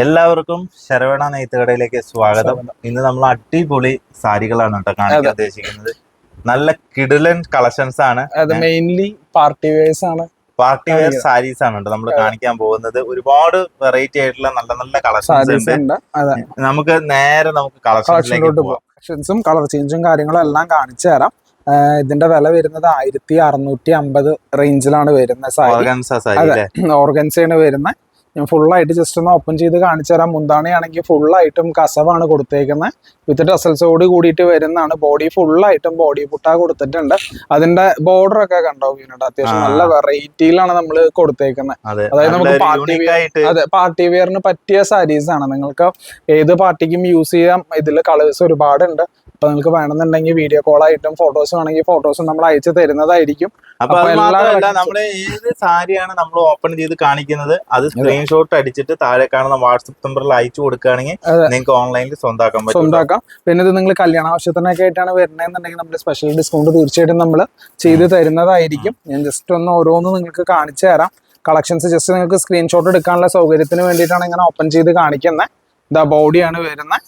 എല്ലാവർക്കും ശരവണ നെയ്ത്തുകടയിലേക്ക് സ്വാഗതം. ഇന്ന് നമ്മൾ അടിപൊളി സാരികളാണ് കേട്ടോ കാണിക്കാൻ ഉദ്ദേശിക്കുന്നത്. നല്ല കിടിലൻ കളക്ഷൻസ് ആണ്. അത് മെയിൻലി പാർട്ടി വെയർസ് ആണ്. Party wear. സാരീസ് ആണ് കേട്ടോ നമ്മൾ കാണിക്കാൻ പോകുന്നത്. ഒരുപാട് വെറൈറ്റി ആയിട്ടുള്ള നല്ല നല്ല കളക്ഷൻസ് ഉണ്ട്. നമുക്ക് നേരെ നമുക്ക് കളക്ഷൻസിലേക്ക് പോകാം കളക്ഷൻസും കളർ ചേഞ്ചും കാര്യങ്ങളും എല്ലാം കാണിച്ചു തരാം. ഇതിന്റെ വില വരുന്നത് ആയിരത്തി അറുന്നൂറ്റി അമ്പത് റേഞ്ചിലാണ് വരുന്നത് സാരി. ഓർഗൻസ സാരി അല്ലേ? ഓർഗൻസയാണ് വരുന്നത്. ഞാൻ ഫുൾ ആയിട്ട് ജസ്റ്റ് ഒന്ന് ഓപ്പൺ ചെയ്ത് കാണിച്ചു തരാം. മുന്താണിയാണെങ്കിൽ ഫുള്ളായിട്ടും ആയിട്ടും കസവാണ് കൊടുത്തേക്കുന്നത് വിത്ത് ടസൽസോട് കൂടിയിട്ട് വരുന്നതാണ്. ബോഡി ആയിട്ടും ബോഡി പുട്ട കൊടുത്തിട്ടുണ്ട്. അതിന്റെ ബോർഡർ ഒക്കെ കണ്ടോ വീണിട്ട്? അത്യാവശ്യം നല്ല വെറൈറ്റിയിലാണ് നമ്മൾ കൊടുത്തേക്കുന്നത് അതെ. അതായത് നമുക്ക് പാർട്ടി വെയർ അതെ പാർട്ടി വെയറിന് പറ്റിയ സാരീസ് ആണ്. നിങ്ങൾക്ക് ഏത് പാർട്ടിക്കും യൂസ് ചെയ്യാം. ഇതിൽ കളേഴ്സ് ഒരുപാടുണ്ട്. അപ്പൊ നിങ്ങൾക്ക് വേണമെന്നുണ്ടെങ്കിൽ വീഡിയോ കോൾ ആയിട്ടും ഫോട്ടോസ് വേണമെങ്കിൽ ഫോട്ടോസ് നമ്മൾ അയച്ചു തരുന്നതായിരിക്കും. അപ്പൊ മാത്രമല്ല collections- ഏത് സാരിയാണ് നമ്മൾ ഓപ്പൺ ചെയ്ത് കാണിക്കുന്നത് അത് സ്ക്രീൻഷോട്ട് അടിച്ചിട്ട് താഴെ കാണുന്ന വാട്സപ്പ് നമ്പറിൽ അയച്ചു കൊടുക്കുകയാണെങ്കിൽ നിങ്ങൾക്ക് ഓൺലൈനിൽ സ്വന്തമാക്കാം പറ്റും സ്വന്തമാക്കാം പിന്നെ ഇത് നിങ്ങൾ കല്യാണ ആവശ്യത്തിനൊക്കെ ആയിട്ടാണ് വരുന്നതെന്നുണ്ടെങ്കിൽ നമ്മൾ സ്പെഷ്യൽ ഡിസ്കൗണ്ട് തീർച്ചയായിട്ടും നമ്മൾ ചെയ്ത് തരുന്നതായിരിക്കും. ഞാൻ ജസ്റ്റ് ഒന്ന് ഓരോന്ന് നിങ്ങൾക്ക് കാണിച്ചു തരാം. കളക്ഷൻസ് ജസ്റ്റ് നിങ്ങൾക്ക് സ്ക്രീൻഷോട്ട് എടുക്കാനുള്ള സൗകര്യത്തിന് വേണ്ടിയിട്ടാണ് ഇങ്ങനെ ഓപ്പൺ ചെയ്ത് കാണിക്കുന്നത് ഇതാ ബോഡിയാണ് വരുന്നത്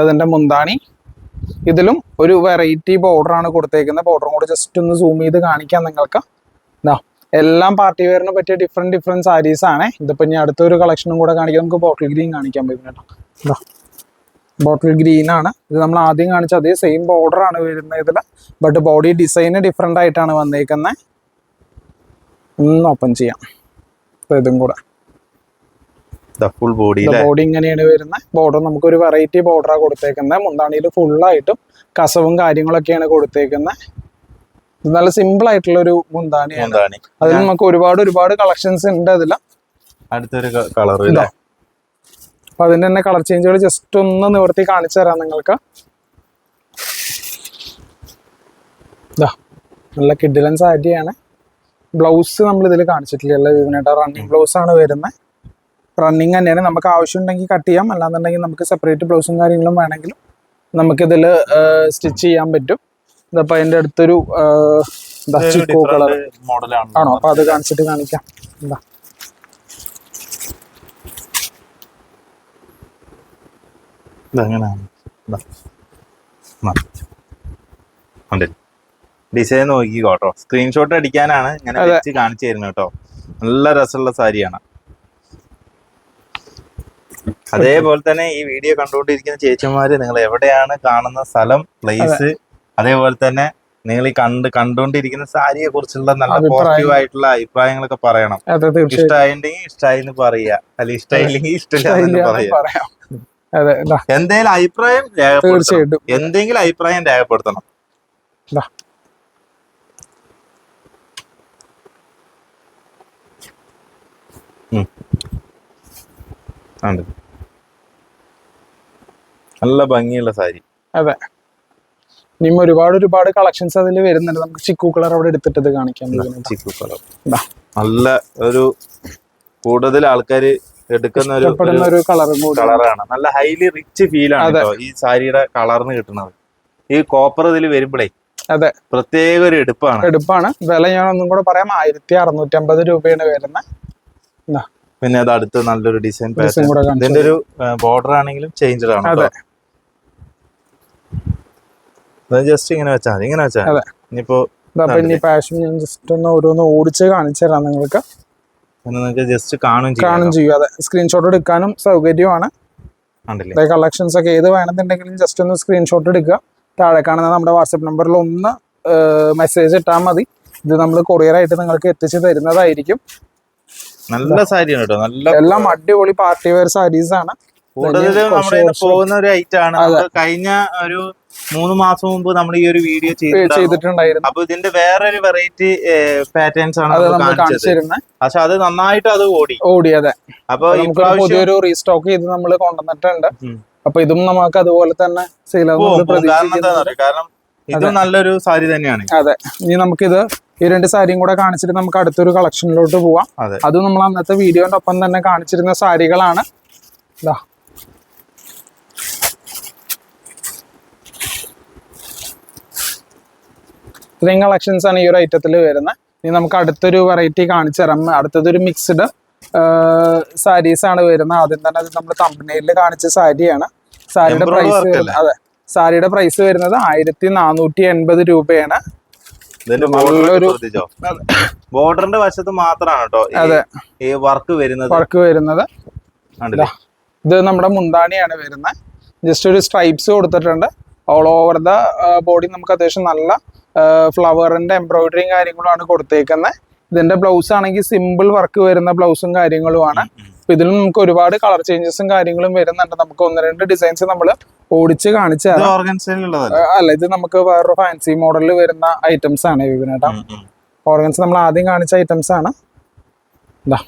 അതിന്റെ മുന്താണി. ഇതിലും ഒരു വെറൈറ്റി ബോർഡർ ആണ് കൊടുത്തേക്കുന്നത്. ബോർഡറും കൂടെ ജസ്റ്റ് ഒന്ന് സൂം ചെയ്ത് കാണിക്കാം നിങ്ങൾക്ക്. എന്താ എല്ലാം പാർട്ടി വെയറിന് പറ്റിയ ഡിഫറെന്റ് ഡിഫറെന്റ് സാരീസ് ആണ്. ഇതിപ്പോ ഇനി അടുത്തൊരു കളക്ഷനും കൂടെ കാണിക്കാം. നമുക്ക് ബോട്ടിൽ ഗ്രീൻ കാണിക്കാൻ പറ്റും കേട്ടോ. ബോട്ടിൽ ഗ്രീൻ ആണ്. ഇത് നമ്മൾ ആദ്യം കാണിച്ച അതേ സെയിം ബോർഡർ ആണ് വരുന്നത് ഇതിൽ ബട്ട് ബോഡി ഡിസൈൻ ഡിഫറെന്റ് ആയിട്ടാണ് വന്നേക്കുന്നത് ഒന്ന് ഓപ്പൺ ചെയ്യാം. ഇതും കൂടെ. ഫുൾ ബോഡി ബോഡി ഇങ്ങനെയാണ് വരുന്നത് ബോർഡർ നമുക്ക് ഒരു വെറൈറ്റി ബോർഡറാണ് കൊടുത്തേക്കുന്നത് മുന്താണിയിൽ ഫുള്ളായിട്ടും കസവും കാര്യങ്ങളൊക്കെയാണ് കൊടുത്തേക്കുന്നത് നല്ല സിമ്പിൾ ആയിട്ടുള്ള ഒരു മുന്താണിയാണ് അതിൽ നമുക്ക് ഒരുപാട് ഒരുപാട് കളക്ഷൻസ് ഉണ്ട് അതിൽ അടുത്തൊരു കളർ. അപ്പൊ അതിന്റെ തന്നെ കളർ ചേഞ്ചുകൾ ജസ്റ്റ് ഒന്ന് നിവർത്തി കാണിച്ചു തരാം നിങ്ങൾക്ക്. നല്ല കിഡിലൻ സാരിയാണ്. ബ്ലൗസ് നമ്മൾ ഇതിൽ കാണിച്ചിട്ടില്ല അല്ല റണ്ണിങ് ബ്ലൗസ് ആണ് വരുന്നത് റണ്ണിങ് തന്നെയാണ്. നമുക്ക് ആവശ്യമുണ്ടെങ്കിൽ കട്ട് ചെയ്യാം. അല്ലാന്നുണ്ടെങ്കിൽ നമുക്ക് സെപ്പറേറ്റ് ബ്ലൗസും കാര്യങ്ങളും വേണമെങ്കിലും നമുക്കിതിൽ സ്റ്റിച്ച് ചെയ്യാൻ പറ്റും. ഇതപ്പോൾ അതിന്റെ അടുത്തൊരു ചിക്കോ കളർ ആണോ? അപ്പൊ അത് കാണിച്ചിട്ട് കാണിക്കാം. എന്താ? ഡിസൈൻ നോക്കിക്കോട്ടോ കേട്ടോ. സ്ക്രീൻഷോട്ട് അടിക്കാനാണ് ഇങ്ങനെ വെച്ച് കാണിച്ചു തരുന്നത് കേട്ടോ. നല്ല രസമുള്ള സാരിയാണ്. അതേപോലെ തന്നെ ഈ വീഡിയോ കണ്ടുകൊണ്ടിരിക്കുന്ന ചേച്ചിമാര് നിങ്ങൾ എവിടെയാണ് കാണുന്ന സ്ഥലം പ്ലേസ് അതേപോലെ തന്നെ നിങ്ങൾ ഈ കണ്ട് കണ്ടുകൊണ്ടിരിക്കുന്ന സാരിയെ കുറിച്ചുള്ള നല്ല. പോസിറ്റീവ് ആയിട്ടുള്ള അഭിപ്രായങ്ങളൊക്കെ പറയണം. ഇഷ്ടമായിട്ടുണ്ടെങ്കിൽ ഇഷ്ടമായി എന്ന് പറയാ. അല്ല ഇഷ്ടമായില്ലെങ്കിൽ ഇഷ്ടമില്ല എന്ന് പറയാ. എന്തെങ്കിലും അഭിപ്രായം രേഖപ്പെടുത്തണം. എന്തെങ്കിലും അഭിപ്രായം രേഖപ്പെടുത്തണം. ഇതാ നല്ല ഭംഗിയുള്ള സാരി. അതെ. ഇനിയും ഒരുപാട് ഒരുപാട് കളക്ഷൻസ് അതിൽ വരുന്നുണ്ട്. നമുക്ക് ചിക്കു കളർ അവിടെ എടുത്തിട്ട് കാണിക്കാം. ചിക്കു കളർ. നല്ല ഒരു കൂടുതൽ ആൾക്കാർ എടുക്കുന്ന ഒരു കളറാണ് നല്ല ഹൈലി റിച്ച് ഫീൽ ആണ്. ഈ സാരിയുടെ കളറിന് കിട്ടുന്നത്. ഈ കോപ്പർ ഇതിൽ വരുമ്പോഴേ അതെ. പ്രത്യേക ഒരു എടുപ്പാണ്. എടുപ്പാണ്. വില ഞാൻ ഒന്നും കൂടെ പറയാം. ആയിരത്തി അറുന്നൂറ്റി അമ്പത് രൂപയാണ് വരുന്നത്. പിന്നെ അത് അടുത്ത് നല്ലൊരു ഡിസൈൻ കൂടെ ഇതിന്റെ ഒരു ബോർഡർ ആണെങ്കിലും ചേഞ്ച് ആണ് അതെ. ജസ്റ്റ് ഇങ്ങനെ വെച്ചാൽ മതി ഇങ്ങനെ വെച്ചാൽ. ഇനിയിപ്പോ ഇനി പാഷൻ ഞാൻ ജസ്റ്റ് ഒന്ന് ഓരോന്ന് ഓടിച്ച് കാണിച്ചു തരാം നിങ്ങൾക്ക്. നിങ്ങൾക്ക് ജസ്റ്റ് കാണും കാണും ചെയ്യാം. അതെ സ്ക്രീൻഷോട്ട് എടുക്കാനും സൗകര്യമാണ്. കളക്ഷൻസ് ഒക്കെ ഏത് വേണമെന്നുണ്ടെങ്കിലും ജസ്റ്റ് ഒന്ന് സ്ക്രീൻഷോട്ട് എടുക്കുക. താഴെ കാണുന്ന നമ്മുടെ വാട്സപ്പ് നമ്പറിൽ ഒന്ന് മെസ്സേജ് ഇട്ടാൽ മതി. ഇത് നമ്മൾ കൊറിയർ ആയിട്ട് നിങ്ങൾക്ക് എത്തിച്ചു തരുന്നതായിരിക്കും. നല്ല സാരിയാണ് കേട്ടോ. നല്ല എല്ലാം അടിപൊളി പാർട്ടി വെയർ സാരീസ് ആണ്. കൂടുതലും നമ്മുടെ പോകുന്ന ഒരു ഐറ്റം ആണ്. കഴിഞ്ഞ ഒരു മൂന്ന് മാസം മുമ്പ് നമ്മൾ ഈ ഒരു വീഡിയോ ചെയ്തിട്ടുണ്ടായിരുന്നു. അപ്പൊ ഇതിന്റെ വേറൊരു വെറൈറ്റി പാറ്റേൺസ് ആണ് പക്ഷെ അത് നന്നായിട്ട് അത് ഓടി. ഓടി അതെ. അപ്പൊ പുതിയൊരു റീസ്റ്റോക്ക് ചെയ്ത് നമ്മൾ കൊണ്ടുവന്നിട്ടുണ്ട്. അപ്പൊ ഇതും നമുക്ക് അതുപോലെ തന്നെ സെയിൽ അറിയോ? കാരണം ഇത് നല്ലൊരു സാരി തന്നെയാണ്. അതെ. ഇനി നമുക്കിത് ഈ രണ്ട് സാരിയും കൂടെ കാണിച്ചിട്ട് നമുക്ക് അടുത്തൊരു കളക്ഷനിലോട്ട് പോവാം. അതെ. നമ്മൾ അന്നത്തെ വീഡിയോന്റെ ഒപ്പം തന്നെ കാണിച്ചിരുന്ന സാരികളാണ്. ഇതാ ഇത്രയും കളക്ഷൻസ് ആണ് ഈ ഒരു ഐറ്റത്തിൽ വരുന്നത്. ഇനി നമുക്ക് അടുത്തൊരു വെറൈറ്റി കാണിച്ചു തരാം. അടുത്തതൊരു മിക്സ്ഡ് സാരീസ് ആണ് വരുന്നത്. ആദ്യം തന്നെ അത് നമ്മൾ തമ്പനയിൽ കാണിച്ച സാരിയാണ്. സാരിയുടെ പ്രൈസ് അതെ. സാരിയുടെ പ്രൈസ് വരുന്നത് ആയിരത്തി നാനൂറ്റി എൺപത് രൂപയാണ്. നല്ലൊരു- ബോർഡറിന്റെ വശത്ത് മാത്രമാണ് കേട്ടോ അതെ. ഈ വർക്ക് വരുന്നത്. വർക്ക് വരുന്നത്? ഇത് നമ്മുടെ മുന്താണിയാണ് വരുന്നത് ജസ്റ്റ് ഒരു സ്ട്രൈപ്സ് കൊടുത്തിട്ടുണ്ട്. ഓൾ ഓവർ ദ ബോഡി നമുക്ക് അത്യാവശ്യം നല്ല ഫ്ലവറിന്റെ എംബ്രോയിഡറിയും കാര്യങ്ങളുമാണ് കൊടുത്തേക്കുന്നത് ഇതിന്റെ ബ്ലൗസ് ആണെങ്കിൽ സിമ്പിൾ വർക്ക് വരുന്ന ബ്ലൗസും കാര്യങ്ങളുമാണ്. അപ്പൊ ഇതിലും നമുക്ക് ഒരുപാട് കളർ ചേഞ്ചസും കാര്യങ്ങളും വരുന്നുണ്ട്. നമുക്ക് ഒന്ന് രണ്ട് ഡിസൈൻസ് നമ്മൾ ഓടിച്ച് കാണിച്ചു അല്ല ഇത് നമുക്ക് വേറൊരു ഫാൻസി മോഡലിൽ വരുന്ന ഐറ്റംസ് ആണ് വിപിനേട്ടാ ഓർഗൻസ് നമ്മൾ ആദ്യം കാണിച്ച ഐറ്റംസ് ആണ്. ഇതാ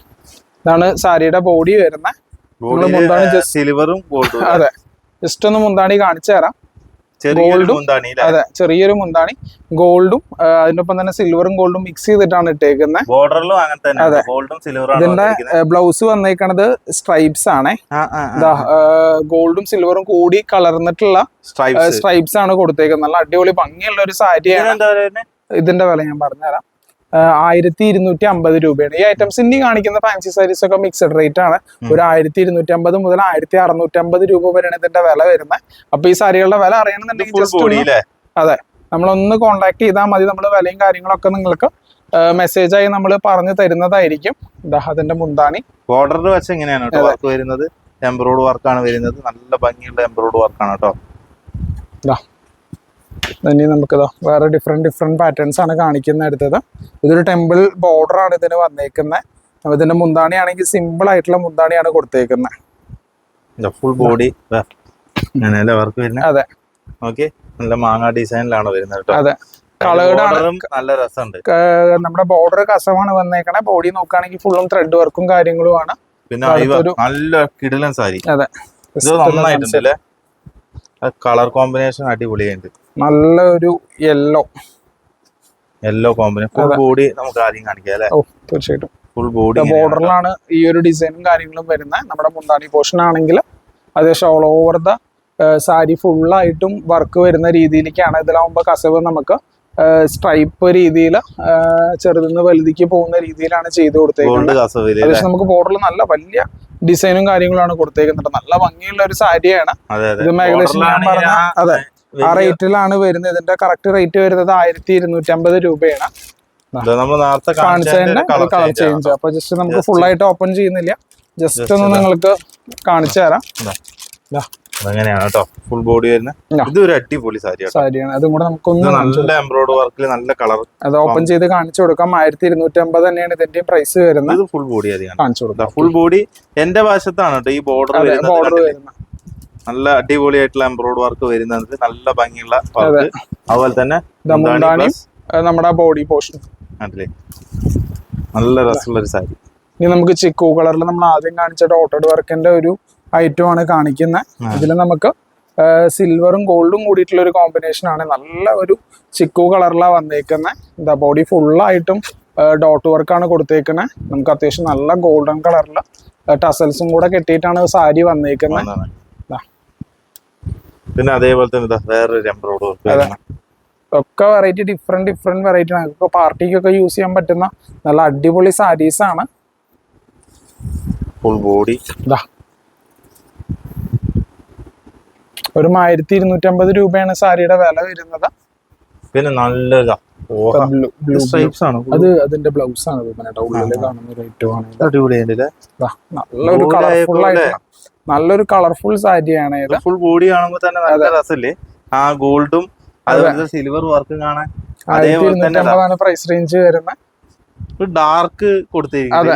ഇതാണ് സാരിയുടെ ബോഡി വരുന്ന സിൽവറും അതെ ജസ്റ്റ് ഒന്ന് മുന്താണി കാണിച്ചു തരാം. ചെറിയൊരു gold അതെ ചെറിയൊരു മുന്താണി. ഗോൾഡും അതിനൊപ്പം തന്നെ സിൽവറും ഗോൾഡും മിക്സ് ചെയ്തിട്ടാണ് ഇട്ടേക്കുന്നത് ബോർഡറിലും അങ്ങനെ തന്നെ. അതെ. ഗോൾഡും സിൽവറും ഇതിന്റെ ബ്ലൗസ് വന്നേക്കണത് സ്ട്രൈപ്സ് ആണ്. ഗോൾഡും സിൽവറും കൂടി കളർന്നിട്ടുള്ള സ്ട്രൈപ്സ് സ്ട്രൈപ്സ് ആണ് കൊടുത്തേക്കുന്നത്. നല്ല അടിപൊളി ഭംഗിയുള്ള ഒരു സാരിയാണ് ഇതിന്റെ വില ഞാൻ പറഞ്ഞുതരാം. ആയിരത്തി ഇരുന്നൂറ്റി അമ്പത് രൂപയാണ്. ഈ ഐറ്റംസ് ഇനി കാണിക്കുന്ന ഫാൻസി സാരീസ് ഒക്കെ മിക്സഡ് റേറ്റ് ആണ്. ഒരു ആയിരത്തി ഇരുന്നൂറ്റി അമ്പത് മുതൽ ആയിരത്തി അറുന്നൂറ്റി അമ്പത് രൂപ വരെയാണ് ഇതിന്റെ വില വരുന്നത്. അപ്പൊ ഈ സാരികളുടെ വില അറിയണമെന്നുണ്ടെങ്കിൽ ജസ്റ്റ് അല്ലേ നമ്മളൊന്ന് കോൺടാക്ട് ചെയ്താൽ മതി. നമ്മൾ വിലയും കാര്യങ്ങളൊക്കെ നിങ്ങൾക്ക് മെസ്സേജ് ആയി നമ്മൾ പറഞ്ഞു തരുന്നതായിരിക്കും. അതിന്റെ മുന്താണി. ബോർഡറിൽ വെച്ച് എങ്ങനെയാണ് കേട്ടോ വർക്ക് വരുന്നത്? എംബ്രോയ്ഡ് വർക്കാണ് വരുന്നത്. നല്ല ഭംഗിയുള്ള എംബ്രോയ്ഡ് വർക്കാണ് കേട്ടോ. ഇനി നമുക്കിതാ വേറെ ഡിഫറെന്റ് ഡിഫറെന്റ് പാറ്റേൺസ് ആണ് കാണിക്കുന്ന അടുത്തത്. ഇതൊരു ടെമ്പിൾ ബോർഡർ ആണ് ഇതിന് വന്നേക്കുന്നത് ഇതിന്റെ മുന്താണി ആണെങ്കിൽ സിമ്പിൾ ആയിട്ടുള്ള മുന്താണിയാണ് കൊടുത്തേക്കുന്നത് ഫുൾ ബോഡി വർക്ക് വരുന്നത് അതെ. ഓക്കെ നല്ല മാങ്ങ ഡിസൈനിലാണ് വരുന്നത് അതെ. നല്ല രസമുണ്ട്. നമ്മുടെ ബോർഡർ കസവാണ് വന്നേക്കണേ. ബോഡി നോക്കുകയാണെങ്കിൽ ഫുള്ളും ത്രെഡ് വർക്കും കാര്യങ്ങളുമാണ്. പിന്നെ നല്ല കിടിലൻ സാരി. അതെ. ഇത് നന്നായിട്ടുണ്ട് കളർ കോമ്പിനേഷൻ അടിപൊളിയായിട്ട് നല്ലൊരു yellow yellow combination full body നമുക്ക് ആദ്യം കാണിക്കാം അല്ലേ? തീർച്ചയായിട്ടും. ഫുൾ ബോഡി ബോർഡറിലാണ് ഈ ഒരു ഡിസൈനും കാര്യങ്ങളും വരുന്നത്. നമ്മുടെ മുന്താണി പോർഷൻ ആണെങ്കിൽ അത്യാവശ്യം ഓൾ ഓവർ ദ സാരി ഫുള്ളായിട്ടും വർക്ക് വരുന്ന രീതിയിലേക്കാണ്. ഇതിലാവുമ്പോൾ കസവ് നമുക്ക് സ്ട്രൈപ്പ് രീതിയിൽ ചെറുതിന്ന് വലുതിക്ക് പോകുന്ന രീതിയിലാണ് ചെയ്ത് കൊടുത്തേക്കുന്നത്. നമുക്ക് ബോർഡറിൽ നല്ല വലിയ ഡിസൈനും കാര്യങ്ങളാണ് കൊടുത്തേക്കുന്നത്. നല്ല ഭംഗിയുള്ള ഒരു സാരിയാണ്. ഇത് ഏകദേശം ഞാൻ പറഞ്ഞ അതെ ആ റേറ്റിലാണ് വരുന്നത്. ഇതിന്റെ കറക്റ്റ് റേറ്റ് വരുന്നത് ആയിരത്തി ഇരുന്നൂറ്റി അമ്പത് രൂപയാണ് കാണിച്ചതിന്റെ കളർ ചേഞ്ച് അപ്പൊ ജസ്റ്റ് നമുക്ക് ഫുൾ ആയിട്ട് ഓപ്പൺ ചെയ്യുന്നില്ല. ജസ്റ്റ് ഒന്ന് നിങ്ങൾക്ക് കാണിച്ചു തരാം. അങ്ങനെയാണ് കേട്ടോ. ഫുൾ ബോഡി വരുന്നത് ഇത് ഒരു അടിപൊളി സാരി സാരിയാണ്. അതും കൂടെ നമുക്കൊന്ന് നല്ല എംബ്രോയിഡ് വർക്കിൽ നല്ല കളർ അത് ഓപ്പൺ ചെയ്ത് കാണിച്ചു കൊടുക്കാം. ആയിരത്തി ഇരുന്നൂറ്റി അമ്പത് തന്നെയാണ് ഇതിന്റെ പ്രൈസ് വരുന്നത്. ഇത് ഫുൾ ബോഡി അധികം കാണിച്ചു കൊടുക്കാം. ഫുൾ ബോഡി എന്റെ വശത്താണ് കേട്ടോ ഈ ബോർഡർ ബോർഡർ? വരുന്ന നല്ല അടിപൊളിയായിട്ടുള്ള എംബ്രോയ്ഡ് വർക്ക് വരുന്നത്. നല്ല ഭംഗിയുള്ള അതുപോലെ തന്നെ നമ്മുടെ ബോഡി പോർഷൻ കണ്ടില്ലേ നല്ല രസമുള്ള ഒരു സാരി. ഇനി നമുക്ക് ചിക്കു കളറിൽ നമ്മൾ ആദ്യം കാണിച്ച ഡോട്ടഡ് വർക്കിന്റെ ഒരു ഐറ്റം ആണ് കാണിക്കുന്നത് ഇതിൽ നമുക്ക് സിൽവറും ഗോൾഡും കൂടിയിട്ടുള്ള ഒരു കോമ്പിനേഷൻ ആണ്. നല്ല ഒരു ചിക്കു കളറിലാണ് വന്നേക്കുന്നത് എന്താ ബോഡി ഫുള്ളായിട്ടും ഡോട്ട് വർക്കാണ് കൊടുത്തേക്കുന്നത് നമുക്ക് അത്യാവശ്യം നല്ല ഗോൾഡൻ കളറിൽ ടസൽസും കൂടെ കെട്ടിയിട്ടാണ് സാരി വന്നേക്കുന്നത്. പിന്നെ അതേപോലെ തന്നെ വേറൊരു വർക്ക് ഒക്കെ വെറൈറ്റി ഡിഫറെന്റ് ഡിഫറെന്റ് വെറൈറ്റി ആണ്. ഇപ്പോൾ പാർട്ടിക്കൊക്കെ യൂസ് ചെയ്യാൻ പറ്റുന്ന നല്ല അടിപൊളി സാരീസ് ആണ്. ഫുൾ ബോഡി ഇതാ. ഒരു ആയിരത്തി ഇരുന്നൂറ്റി അമ്പത് രൂപയാണ് സാരിയുടെ വില വരുന്നത്. പിന്നെ നല്ലതാ. അത് അതിന്റെ ബ്ലൗസ് ആണ് കാണുന്ന നല്ലൊരു കളർഫുൾ. ആയിട്ടുള്ള നല്ലൊരു കളർഫുൾ സാരിയാണ് ഫുൾ ബോഡി കാണുമ്പോ തന്നെ നല്ല രസല്ലേ ആ ഗോൾഡും അതുപോലെ സിൽവർ വർക്കും കാണാൻ അതേപോലെ തന്നെ പ്രൈസ് റേഞ്ച് വരുന്ന ഒരു ഡാർക്ക് കൊടുത്തിരിക്കും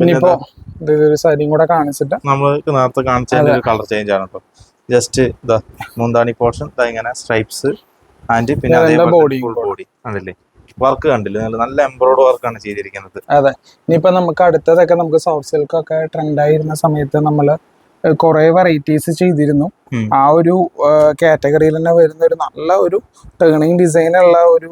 ഇനിയിപ്പോ ഒരു സാരിയും കൂടെ കാണിച്ചിട്ട്. നമ്മൾക്ക് നേരത്തെ കാണിച്ചതിന്റെ ഒരു കളർ ചേഞ്ച് ആണ് കേട്ടോ ജസ്റ്റ് ഇതാ മുന്താണി പോർഷൻ ഇതാ ഇങ്ങനെ സ്ട്രൈപ്സ് ആൻഡ് പിന്നെ അതേപോലെ ബോഡി ഫുൾ ബോഡി ആണല്ലേ വർക്ക് കണ്ടില്ലേ? നല്ല നല്ല എംബ്രോയ്ഡ് വർക്കാണ് ചെയ്തിരിക്കുന്നത്. അതെ. ഇനിയിപ്പോ നമുക്ക് അടുത്തതൊക്കെ നമുക്ക് സോഫ്റ്റ് സിൽക്ക് ഒക്കെ ട്രെൻഡ് ആയിരുന്ന സമയത്ത് നമ്മൾ കുറെ വെറൈറ്റീസ് ചെയ്തിരുന്നു. ആ ഒരു കാറ്റഗറിയിൽ തന്നെ വരുന്ന ഒരു നല്ല ഒരു ടേണിങ് ഡിസൈൻ ഉള്ള ഒരു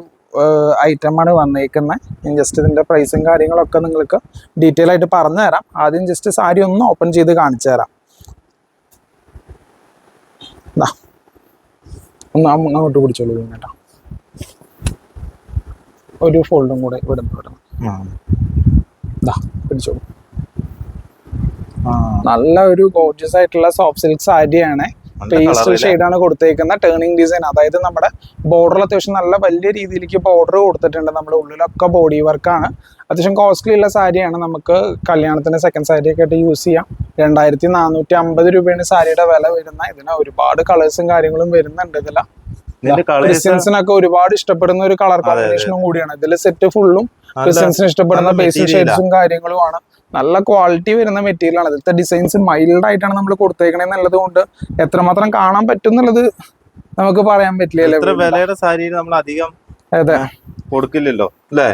ഐറ്റം ആണ് വന്നേക്കുന്നത് ഞാൻ ജസ്റ്റ് ഇതിന്റെ പ്രൈസും കാര്യങ്ങളൊക്കെ നിങ്ങൾക്ക് ഡീറ്റെയിൽ ആയിട്ട് പറഞ്ഞു തരാം. ആദ്യം ജസ്റ്റ് സാരി ഒന്ന് ഓപ്പൺ ചെയ്ത് കാണിച്ചു തരാം. ഒന്ന് അങ്ങ് അങ്ങോട്ട് പിടിച്ചോളൂ കേട്ടോ. ഒരു ഫോൾഡും കൂടെ ഇവിടുന്ന് വിടണം. ഇതാ പിടിച്ചോളൂ. നല്ല ഒരു ഗോർജിയസ് ആയിട്ടുള്ള സോഫ്റ്റ് സിൽക്ക് സാരിയാണ്. ഇല്ലേ? ഷെയ്ഡാണ് കൊടുത്തേക്കുന്ന ടേണിംഗ് ഡിസൈൻ അതായത് നമ്മുടെ ബോർഡറിൽ അത്യാവശ്യം നല്ല വലിയ രീതിയിലേക്ക് ബോർഡർ കൊടുത്തിട്ടുണ്ട് നമ്മുടെ ഉള്ളിലൊക്കെ ബോഡി വർക്കാണ് അത്യാവശ്യം കോസ്റ്റ്ലി ഉള്ള സാരിയാണ് നമുക്ക് കല്യാണത്തിന് സെക്കൻഡ് സാരി ഒക്കെ ആയിട്ട് യൂസ് ചെയ്യാം. രണ്ടായിരത്തി നാനൂറ്റി അമ്പത് രൂപയാണ് സാരിയുടെ വില വരുന്ന ഇതിന് ഒരുപാട് കളേഴ്സും കാര്യങ്ങളും വരുന്നുണ്ട് ഇതില. ക്രിസ്ത്യൻസിനൊക്കെ ഒരുപാട് ഇഷ്ടപ്പെടുന്ന ഒരു കളർ കോമ്പിനേഷനും കൂടിയാണ്. ഇതിൽ സെറ്റ് ഫുള്ളും ക്രിസ്ത്യൻസിന് ഇഷ്ടപ്പെടുന്ന ബേസ്. ഷെയ്ഡ്സും കാര്യങ്ങളുമാണ്. നല്ല ക്വാളിറ്റി വരുന്ന മെറ്റീരിയൽ ആണ്. ഇതിലത്തെ ഡിസൈൻസ് മൈൽഡ് ആയിട്ടാണ് നമ്മൾ കൊടുത്തേക്കണേ എന്നുള്ളത് കൊണ്ട് എത്രമാത്രം കാണാൻ പറ്റും എന്നുള്ളത് നമുക്ക് പറയാൻ പറ്റില്ല വിലയുടെ നമ്മൾ അധികം അതെ. കൊടുക്കില്ലല്ലോ അല്ലേ?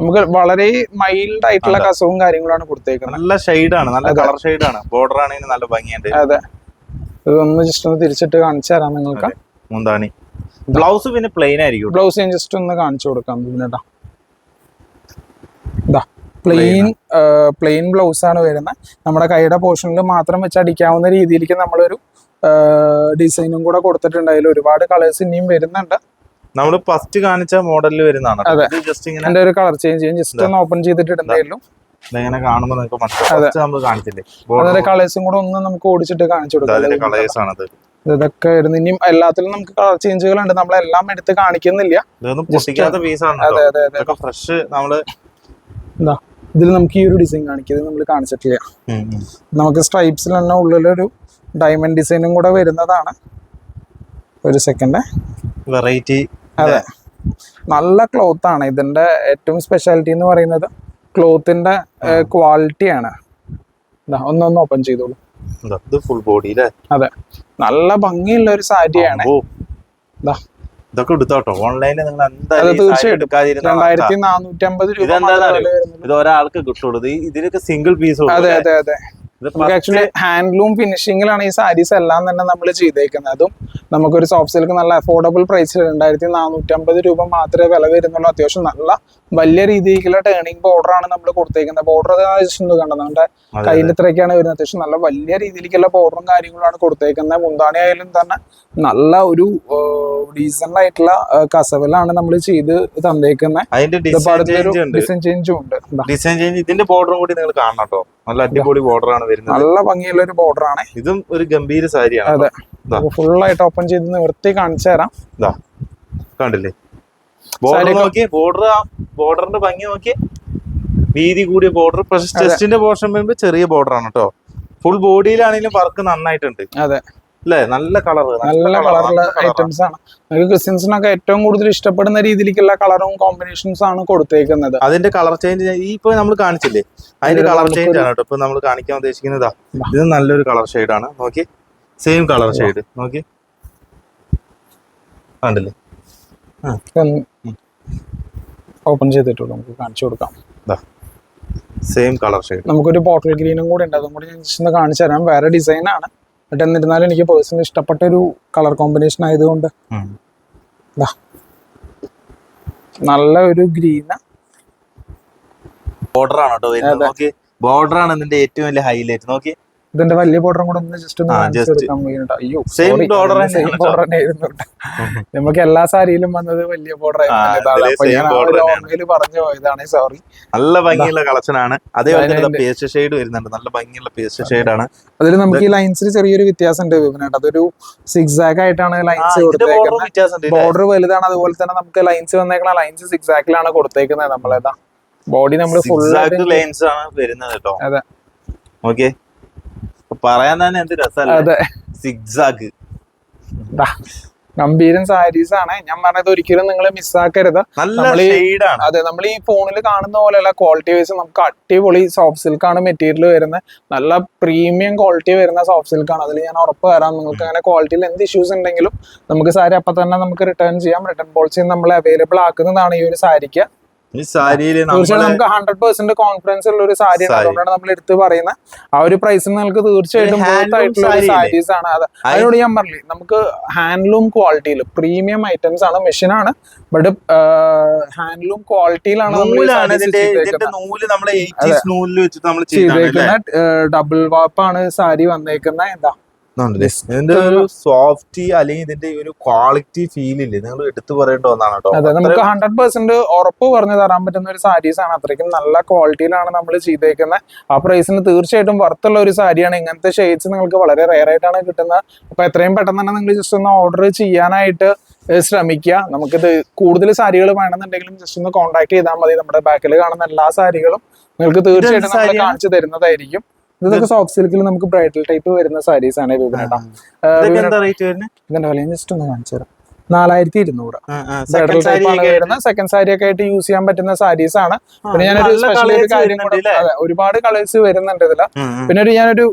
നമുക്ക് വളരെ മൈൽഡ് ആയിട്ടുള്ള കസവും കാര്യങ്ങളാണ് കൊടുത്തേക്കുന്നത്. നല്ല ഷെയ്ഡാണ് നല്ല കളർ ഷെയ്ഡാണ് ബോർഡർ ആണെങ്കിൽ നല്ല ഭംഗിയുണ്ട്. അതെ. ഇതൊന്ന് ജസ്റ്റ് ഒന്ന് തിരിച്ചിട്ട് കാണിച്ചു തരാം നിങ്ങൾക്ക്. മുന്താണി. ബ്ലൗസ് പിന്നെ പ്ലെയിൻ ആയിരിക്കും ബ്ലൗസ് ഞാൻ ജസ്റ്റ് ഒന്ന് കാണിച്ചു കൊടുക്കാം ഇതിനെട്ടാ ഇതാ പ്ലെയിൻ പ്ലെയിൻ ബ്ലൗസ് ആണ് വരുന്നത് നമ്മുടെ കൈയുടെ പോർഷനിൽ മാത്രം വെച്ച് അടിക്കാവുന്ന രീതിയിലേക്ക് നമ്മളൊരു ഡിസൈനും കൂടെ കൊടുത്തിട്ടുണ്ട്. അതിൽ ഒരുപാട് കളേഴ്സ് ഇനിയും വരുന്നുണ്ട്. നമ്മൾ ഫസ്റ്റ് കാണിച്ച മോഡലിൽ വരുന്നതാണ്. അതെ. ജസ്റ്റ് ഇങ്ങനെ എന്റെ ഒരു കളർ ചേഞ്ച് ചെയ്യും. ജസ്റ്റ് ഒന്ന് ഓപ്പൺ ചെയ്തിട്ട് ഇടുന്നേലും ഇങ്ങനെ കാണുമ്പോൾ നിങ്ങൾക്ക് മനസ്സിലാവും. നമ്മൾ കാണിച്ചില്ലേ? അതിന്റെ കളേഴ്സും കൂടെ ഒന്ന് നമുക്ക് ഓടിച്ചിട്ട് കാണിച്ചു കൊടുക്കാം. കളേഴ്സ് ആണത്. ഇതൊക്കെ വരുന്നു. ഇനിയും എല്ലാത്തിലും നമുക്ക് കളർ ചേഞ്ചുകളുണ്ട് നമ്മളെല്ലാം എടുത്ത് കാണിക്കുന്നില്ല. ഇതൊന്നും പൊട്ടിക്കാത്ത പീസാണ് അതെ അതെ അതെ ഫ്രഷ് നമ്മൾ എന്താ ഇതിൽ നമുക്ക് ഈ ഒരു ഡിസൈൻ കാണിക്കുന്നത് നമ്മൾ കാണിച്ചിട്ടില്ല. നമുക്ക് സ്ട്രൈപ്സിൽ തന്നെ ഉള്ളിലൊരു ഡയമണ്ട് ഡിസൈനും കൂടെ വരുന്നതാണ്. ഒരു സെക്കൻഡ് വെറൈറ്റി അതെ. നല്ല ക്ലോത്ത് ആണ്. ഇതിന്റെ ഏറ്റവും സ്പെഷ്യാലിറ്റി എന്ന് പറയുന്നത് ക്ലോത്തിന്റെ ക്വാളിറ്റിയാണ് ഒന്നൊന്ന് ഓപ്പൺ ചെയ്തോളൂ. ഫുൾ ബോഡി അതെ. നല്ല ഭംഗിയുള്ള ഒരു സാരിയാണ്. ഇതൊക്കെ എടുത്തോട്ടോ. ഓൺലൈനിൽ നിങ്ങൾ എന്തായാലും. ഇത് ഒരാൾക്ക് കിട്ടുള്ളൂ. ഇത് ഇതിനൊക്കെ സിംഗിൾ പീസ് അതെ അതെ അതെ. നമുക്ക് ആക്ച്വലി ഹാൻഡ്ലൂം ഫിനിഷിങ്ങിലാണ് ഈ സാരീസ് എല്ലാം തന്നെ നമ്മൾ ചെയ്തേക്കുന്നത്. അതും നമുക്കൊരു സോഫ്റ്റ് സിൽക്ക് നല്ല അഫോർഡബിൾ പ്രൈസിൽ രണ്ടായിരത്തി നാനൂറ്റി അമ്പത് രൂപ മാത്രമേ വില വരുന്നുള്ളൂ. അത്യാവശ്യം നല്ല വലിയ രീതിയിലുള്ള ടേണിംഗ് ബോർഡർ ആണ് നമ്മൾ കൊടുത്തേക്കുന്നത്. ബോർഡർ കണ്ടത് നമ്മുടെ കയ്യിൽ ഇത്രയൊക്കെയാണ് വരുന്നത്. അത്യാവശ്യം നല്ല വലിയ രീതിയിലേക്കുള്ള ബോർഡറും കാര്യങ്ങളാണ് കൊടുത്തേക്കുന്നത്. മുന്താണി ആയാലും തന്നെ നല്ല ഒരു ഡീസന്റ് ആയിട്ടുള്ള കസവിലാണ് നമ്മൾ ചെയ്ത് തന്നേക്കുന്നത് അതിന്റെ ഡിസൈൻ ചേഞ്ച് ഉണ്ട്. ഡിസൈൻ ചേഞ്ചും ഇതിന്റെ ബോർഡറും കൂടി നിങ്ങൾ കാണണം കേട്ടോ. നല്ല അടിപൊളി ബോർഡർ ആണ് വരുന്നത്. നല്ല ഭംഗിയുള്ള ഒരു ബോർഡർ ആണ് ഇതും ഒരു ഗംഭീര സാരിയാണ്. അതെ. ഫുള്ളായിട്ട് ഫുൾ ആയിട്ട് ഓപ്പൺ ചെയ്ത് നിവർത്തി കാണിച്ചു തരാം. കണ്ടില്ലേ? ബോർഡർ നോക്കിയേ നോക്കി ബോർഡർ ബോർഡറിന്റെ ഭംഗി നോക്കി. വീതി കൂടിയ ബോർഡർ. പക്ഷെ ചെസ്റ്റിന്റെ പോർഷൻ വരുമ്പോ ചെറിയ ബോർഡർ ആണ് കേട്ടോ ഫുൾ ബോഡിയിലാണെങ്കിലും വർക്ക് നന്നായിട്ടുണ്ട്. അതെ. അല്ലേ? നല്ല കളർ നല്ല കളറുള്ള ഐറ്റംസ് ആണ്. നമുക്ക് ക്രിസ്ത്യൻസിനൊക്കെ ഏറ്റവും കൂടുതൽ ഇഷ്ടപ്പെടുന്ന രീതിയിലേക്കുള്ള കളറും കോമ്പിനേഷൻസ് ആണ് കൊടുത്തേക്കുന്നത്. അതിന്റെ കളർ ചേഞ്ച് ഈ ഇപ്പൊ നമ്മൾ കാണിച്ചില്ലേ? അതിന്റെ കളർ ചേഞ്ച് ആണ് കേട്ടോ. ഇപ്പൊ നമ്മൾ കാണിക്കാൻ ഉദ്ദേശിക്കുന്നതാ. ഇത്. നല്ലൊരു കളർ ആണ്. നോക്കി. സെയിം കളർ ഷെയ്ഡ് നോക്കി. കണ്ടില്ലേ? ഓപ്പൺ ചെയ്തിട്ടുള്ളൂ നമുക്ക് കാണിച്ചു കൊടുക്കാം. സെയിം കളർ ഷെയ്ഡ് നമുക്കൊരു ബോട്ടിൽ ഗ്രീനും കൂടെ ഉണ്ട്. അതും കൂടി ഞാൻ ജസ്റ്റ് ഒന്ന് കാണിച്ചു തരാം. വേറെ ഡിസൈൻ ആണ്. ബട്ട് എന്നിരുന്നാലും എനിക്ക് പേഴ്സണലി ഇഷ്ടപ്പെട്ട ഒരു കളർ കോമ്പിനേഷൻ ആയതുകൊണ്ട്. നല്ല ഒരു ഗ്രീന ബോർഡർ ആണ് കേട്ടോ ബോർഡർ ആണ് ഇതിന്റെ ഏറ്റവും വലിയ ഹൈലൈറ്റ് നോക്കി. ഇതിന്റെ വലിയ ബോർഡറും കൂടെ ഒന്ന് ജസ്റ്റ് ഒന്ന് അയ്യോ സെയിം ബോർഡർ. നമുക്ക് എല്ലാ സാരിയിലും വന്നത് വലിയ ബോർഡർ പറഞ്ഞു പോയതാണ് സോറി നല്ല ഭംഗിയുള്ള കളക്ഷൻ ആണ്. അതേപോലെ തന്നെ പേസ്റ്റ് ഷെയ്ഡ് വരുന്നുണ്ട്. നല്ല ഭംഗിയുള്ള പേസ്റ്റ് ഷെയ്ഡ് ആണ്. അതിൽ നമുക്ക് ഈ ലൈൻസിൽ ചെറിയൊരു വ്യത്യാസം ഉണ്ട് വിപിനായിട്ട് അതൊരു സിക്സാക്ക് ആയിട്ടാണ് ലൈൻസ് കൊടുത്തേക്കുന്നത്. ബോർഡർ വലുതാണ്. അതുപോലെ തന്നെ നമുക്ക് ലൈൻസ് വന്നേക്കുന്ന ലൈൻസ് സിക്സാക്കിലാണ് കൊടുത്തേക്കുന്നത് നമ്മളേതാ ബോഡി നമ്മൾ ഫുൾ ലൈൻസ് ആണ് വരുന്നത് കേട്ടോ. അതെ. ഓക്കെ പറയാൻ തന്നെ എന്ത് രസമല്ലേ? സിഗ്സാഗ് ഗംഭീരൻ സാരീസ് ആണ്. ഞാൻ പറഞ്ഞത് ഒരിക്കലും നിങ്ങൾ മിസ്സാക്കരുത് അതെ നമ്മൾ ഈ ഫോണിൽ കാണുന്ന പോലെയല്ല ക്വാളിറ്റി വൈസ് നമുക്ക് അടിപൊളി സോഫ്റ്റ് സിൽക്ക് ആണ് മെറ്റീരിയൽ വരുന്നത്. നല്ല പ്രീമിയം ക്വാളിറ്റി വരുന്ന സോഫ്റ്റ് സിൽക്ക് ആണ്. അതിൽ ഞാൻ ഉറപ്പ് തരാം. നിങ്ങൾക്ക് അങ്ങനെ ക്വാളിറ്റിയിൽ എന്ത് ഇഷ്യൂസ് ഉണ്ടെങ്കിലും നമുക്ക് സാരി അപ്പം തന്നെ നമുക്ക് റിട്ടേൺ ചെയ്യാം. റിട്ടേൺ പോളിസി നമ്മൾ അവൈലബിൾ ആക്കുന്നതാണ് ഈ ഒരു സാരിക്ക് ഈ സാരിയിൽ തീർച്ചയായും നമ്മൾ നമുക്ക് ഹൺഡ്രഡ് പെർസെന്റ് കോൺഫിഡൻസ് ഉള്ള ഒരു സാരിയാണ്. അതുകൊണ്ടാണ് നമ്മൾ എടുത്ത് പറയുന്ന ആ ഒരു പ്രൈസ് നമുക്ക് തീർച്ചയായിട്ടും സാരീസ് ആണ്. അത് അതിനോട് ഞാൻ പറഞ്ഞില്ലേ നമുക്ക് ഹാൻഡ്ലൂം ക്വാളിറ്റിയിൽ പ്രീമിയം ഐറ്റംസ് ആണ് മെഷീൻ ആണ് ബട്ട് ഹാൻഡ്ലൂം ക്വാളിറ്റിയിലാണ് നമ്മൾ ഡബിൾ വാപ്പാണ് സാരി വന്നേക്കുന്ന എന്താ? ഇതിന്റെ ഒരു സോഫ്റ്റ് അല്ലെങ്കിൽ ഇതിന്റെ ഒരു ക്വാളിറ്റി ഫീൽ ഇല്ലേ? നിങ്ങൾ എടുത്തു പറയേണ്ട ഒന്നാണ് കേട്ടോ. അതെ നമുക്ക് ഹൺഡ്രഡ് പെർസെന്റ് ഉറപ്പ് പറഞ്ഞു തരാൻ പറ്റുന്ന ഒരു സാരീസ് ആണ്. അത്രയ്ക്കും നല്ല ക്വാളിറ്റിയിലാണ് നമ്മൾ ചെയ്തേക്കുന്നത് ആ പ്രൈസിന് തീർച്ചയായിട്ടും വർത്തുള്ള ഒരു സാരിയാണ് ഇങ്ങനത്തെ ഷെയ്ഡ്സ് നിങ്ങൾക്ക് വളരെ റെയർ ആയിട്ടാണ് കിട്ടുന്നത് അപ്പൊ എത്രയും പെട്ടെന്ന് തന്നെ നിങ്ങൾ ജസ്റ്റ് ഒന്ന് ഓർഡർ ചെയ്യാനായിട്ട് ശ്രമിക്കുക നമുക്കിത് കൂടുതൽ സാരികൾ വേണമെന്നുണ്ടെങ്കിലും ജസ്റ്റ് ഒന്ന് കോൺടാക്ട് ചെയ്താൽ മതി. നമ്മുടെ ബാക്കിൽ കാണുന്ന എല്ലാ സാരികളും നിങ്ങൾക്ക് തീർച്ചയായിട്ടും നമ്മൾ കാണിച്ചു തരുന്നതായിരിക്കും. ഇതൊക്കെ സോഫ്റ്റ് സിൽക്കിൽ നമുക്ക് ബ്രൈഡൽ ടൈപ്പ് വരുന്ന സാരീസ് ആണ് വരുന്നത് ഇതിന്റെ വില? ജസ്റ്റ് ഒന്ന് കാണിച്ചു തരാം. നാലായിരത്തി ഇരുന്നൂറ് ബ്രൈഡൽ സെക്കൻഡ് ടൈപ്പ് ആണ് വരുന്നത്. സെക്കൻഡ് സാരി ഒക്കെ ആയിട്ട് യൂസ് ചെയ്യാൻ പറ്റുന്ന സാരീസ് ആണ്. പിന്നെ ഞാനൊരു സ്പെഷ്യൽ ഒരു കാര്യം കൂടെ ഒരുപാട് കളേഴ്സ് വരുന്നുണ്ട് ഇതിൽ. പിന്നെ ഒരു ഞാനൊരു